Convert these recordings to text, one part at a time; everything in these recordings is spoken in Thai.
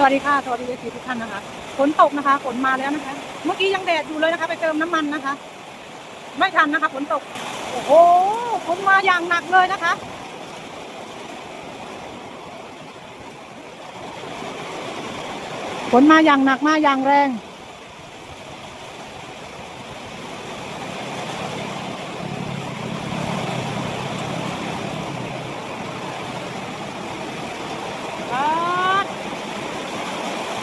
สวัสดีค่ะ สวัสดีเอซีทุกท่านนะคะ ฝนตกนะคะ ฝนมาแล้วนะคะ เมื่อกี้ยังแดดอยู่เลยนะคะ ไปเติมน้ำมันนะคะ ไม่ทันนะคะ ฝนตก โอ้โห ฝนมาอย่างหนักเลยนะคะ ฝนมาอย่างหนักมาอย่างแรง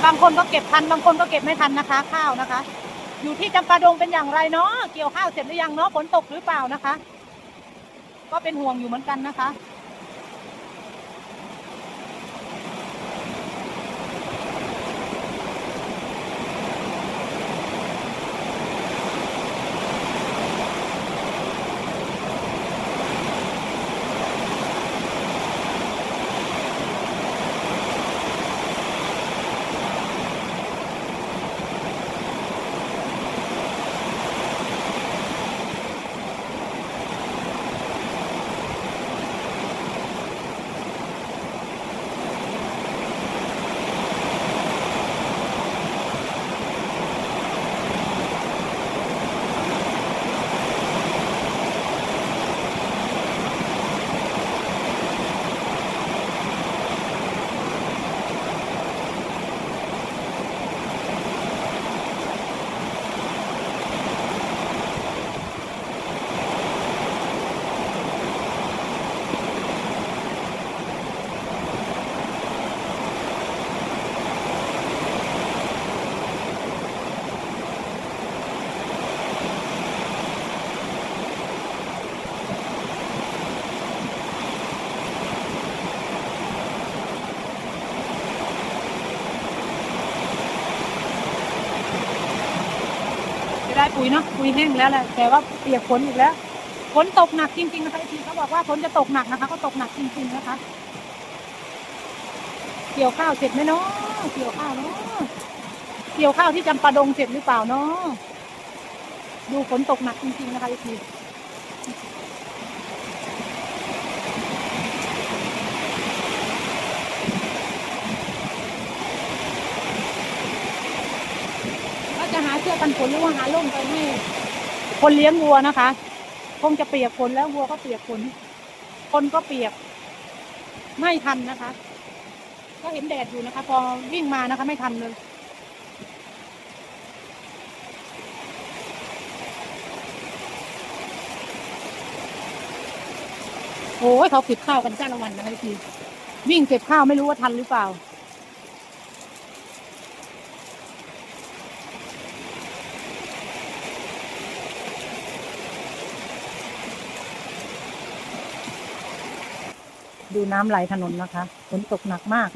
บางคนก็เก็บทัน บางคนก็เก็บไม่ทันนะคะ ข้าวนะคะ อยู่ที่จำปาดงเป็นอย่างไรเนาะเกี่ยวข้าวเสร็จหรือยังเนาะฝนตกหรือเปล่านะคะ ก็เป็นห่วงอยู่เหมือนกันนะคะจะ มีแห้งแล้วแหละแต่ว่าเปียกฝนอีกแล้วฝนตกหนักจริงๆนะคะทีเขาบอกว่าฝนจะตกหนักนะคะ ก็ตกหนักจริง ๆนะคะ เกี่ยวข้าวเสร็จไหมเนาะเกี่ยวข้าวเนาะเกี่ยวข้าวที่จำปาดงเสร็จหรือเปล่าเนาะดูฝนตกหนักจริงๆนะคะทีก็จะหาเสื้อกั นฝนหรือว่าหาร่มไปให้คนเลี้ยงวัวนะคะ คงจะเปียกฝนแล้ววัวก็เปียกฝนคนก็เปียก ไม่ทันนะคะ ก็เห็นแดดอยู่นะคะ พอวิ่งมานะคะ ไม่ทันเลยโอ้ยเขาเก็บข้าวกันจ้าละวันนะคะพี่วิ่งเก็บข้าวไม่รู้ว่าทันหรือเปล่า ดูน้ำไหลถนนนะคะฝนตกหนักมาก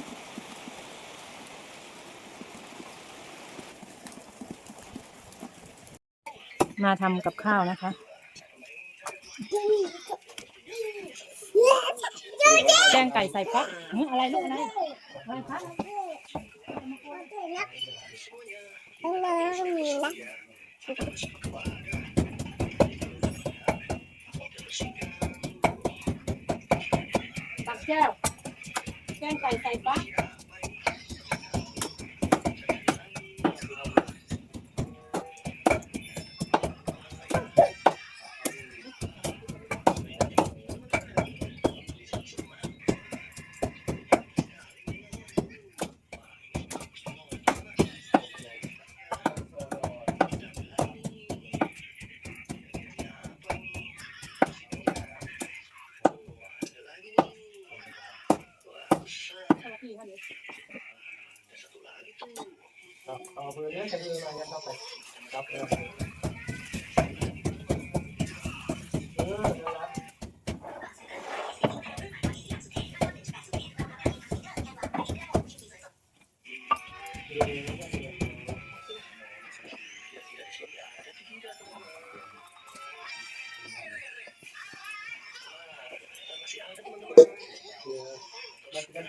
มาทำกับข้าวนะคะ แกงไก่ใส่ฟักหึอะไรลูกอะไรอะไรคะข้างในก็มีนะ แก้ว แกงไก่ใส่ฟักพี่ ทำเราทำ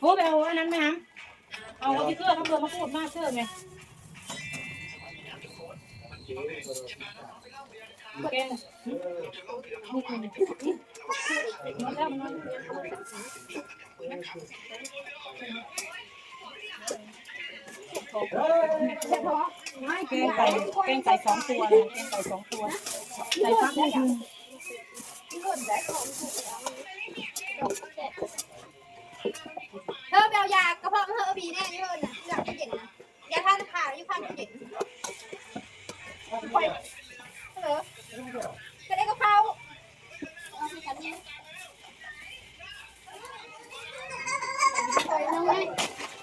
โดดเรียบเอาที่เกิดเนี่ยนี่ก็เป็นอะไรโอ้ไปเอาอันนั้นไหมฮะเอาที่เกิดทำเรือมาพูดมากเชื่อไงแกงนี่คือมันแล้วมันไม่แกงไก่แกงไก่สองตัวเลยแกงไก่สองตัวใส่ฟักนิดนึงเธอไปเอายากระเพาะเธอบีแน่นี่เลยนะหลังเย็นนะยาทานข่าอยู่ข้างเย็นไปเออจะได้กระเพราเอาให้กันนี่ไปน้องไง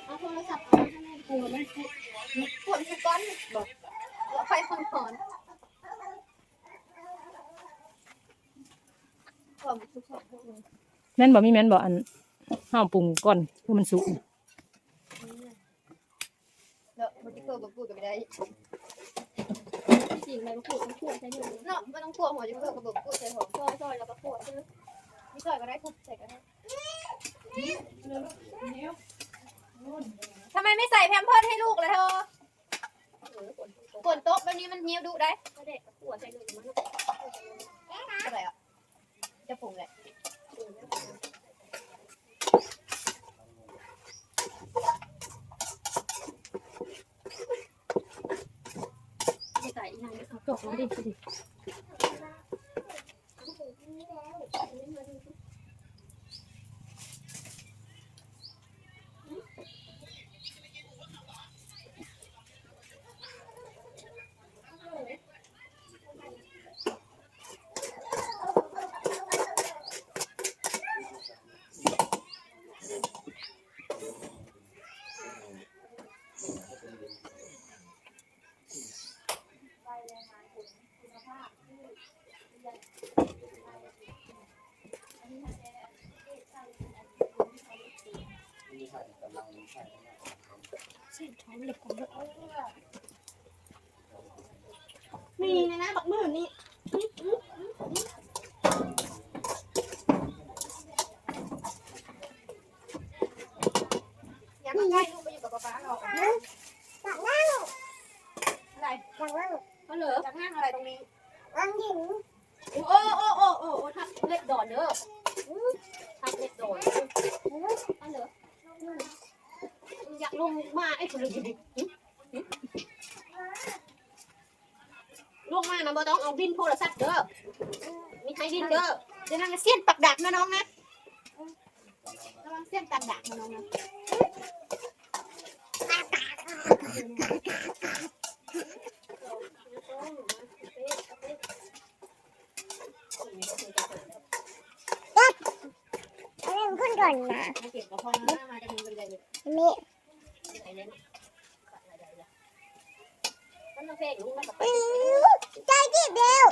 เอาโทรศัพท์มาให้แม่ปวดไหมปวดสุดก้อนบอกไฟคนถอนความสุขสอนแม่นบ่มีแม่นบ่อัน ห้าวปรุงก่อนเพื่อมันสุกแล้วมันจะเกิดแบบพูดกันไม่ได้จริงเลยมันพูดมันพูดใช่ไหมเนาะไม่ต้องกลัวหัวจะเกิดกับแบบพูดใส่หัวซอยซอยแล้วก็พูดใช่ไหมนี่ซอยก็ได้ทุบใส่ก็ได้ทำไมไม่ใส่แพมเพิร์สให้ลูกล่ะเธอฝนตกแบบนี้มันเหี่ยวดุได้เด็กปวดใส่ลูกมันอะไรอะจะปรุงแหละ ใส่อีกหน่อยเอาจบแล้วดิดิ มีนะนะบักมือนี่อย่ามาใกล้ลูกไปอยู่กับป๊าป๊าเราจากนั่งอะไรจากนั่งเขาเหรอจากนั่งอะไรตรงนี้นั่งหญิงโอ้โอ้โอ้โอ้โอ้ทับเล็กดอนเด้อทับเล็กดอนเขาเหรอ อยากลงมาไอ้คนเลยลงมานะบ่ต้องเอาดินโทรศัพท์เด้อมีให้ดินเด้อเดี๋ยวนั่งเสี้ยนปักดักนะน้องนะระวังเสี้ยนปักดักนะน้องนะเอาเริ่มขึ้นก่อนนะ เก็บกระเพาะมามาจะมีเป็นไรเลยนี่ไหนเลยมันต้องเพลงลุงมันกับไปอื้อใจจีบเร็ว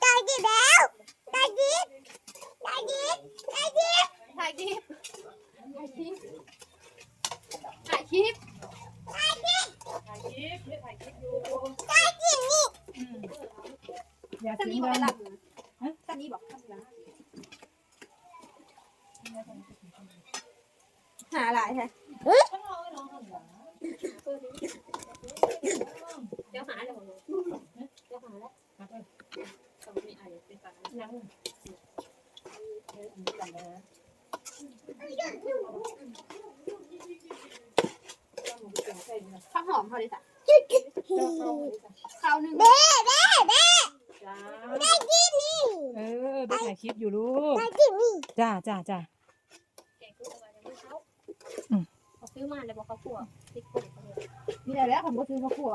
ใจจีบแล้วใจจีบใจจีบใจจีบถ่ายคลิปถ่ายคลิปถ่ายคลิปใจจีบนี่อย่าท่านสียนี้บอกดัให้งรับท่านนี้หาอะไรใช่ เดี๋ยวหาเลยเดี๋ยวหาแล้วต้องมีไรเป็นตานั่งข้าวหอมเขาเลยจ้ะข้าวหนึ่งเบ้เบ้เบ้จ้าใจจีบนี่ เออได้ถ่ายคลิปอยู่ลูกใจจีบนี่ จ้าจ้าจ้า แกงกุ้งเอาไว้ในมื้อเช้า อืม โอเค ซื้อมาเลยบอกเขาขัวติดกุ๊กมีอะไรแล้วผมก็ซื้อมาขัว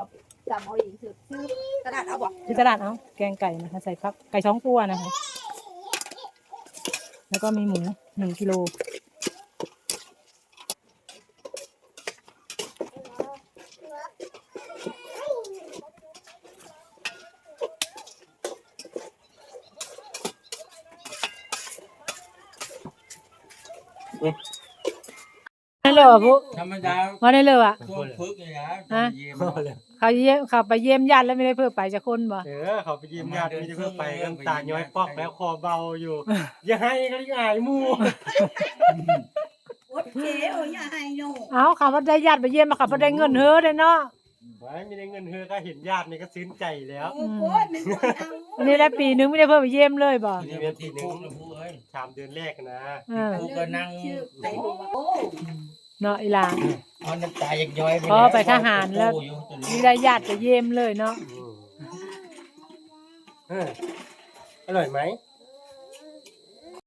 จำเอาเองซื้อซื้อกระดาษเอาบอกที่ตลาดเอาแกงไก่นะคะใส่พักไก่สองตัวนะคะ แล้วก็มีหมูหนึ่งกิโล นั่นเลยเหรอปุ๊ธรรมดามาได้เลยอะ ช่วงฝึกเลยนะฮะ เยี่ยมเขาเยี่ยมเขาไปเยี่ยมญาติแล้วไม่ได้เพื่อไปจากคนบ่เออเขาไปยิ้มญาติมีที่เพื่อไปน้ำตาย้อยปอกแล้วคอเบาอยู่ อย่าให้ก็ยังอายหมูอดเจ๋อ้ยอย่าให้โน่ เอาเขาไปได้ญาติไปเยี่ยมมาเขาพอได้เงินเฮ้อเลยเนาะ ไว้ไม่ได้เงินเธอก็เห็นญาตินี่ก็ซึ้นใจแล้วโอ้โหมันก็เอาอันนี้ได้ปีนึงไม่ได้เพิ่มไปเยี่ยมเลยบ่นี่เป็นที่หนึ่งนะผู้เอ้ยชามเดือนแรกนะเออผู้ก็นั่งชื่อไอ้หัวโอ้เนาะอีหลานเอาน้ำตายักย้อยไปพอไปทหารแล้วผู้อยู่ตัวนี้มีได้ญาติไปเยี่ยมเลยเนาะอืมเอออร่อยไหมอ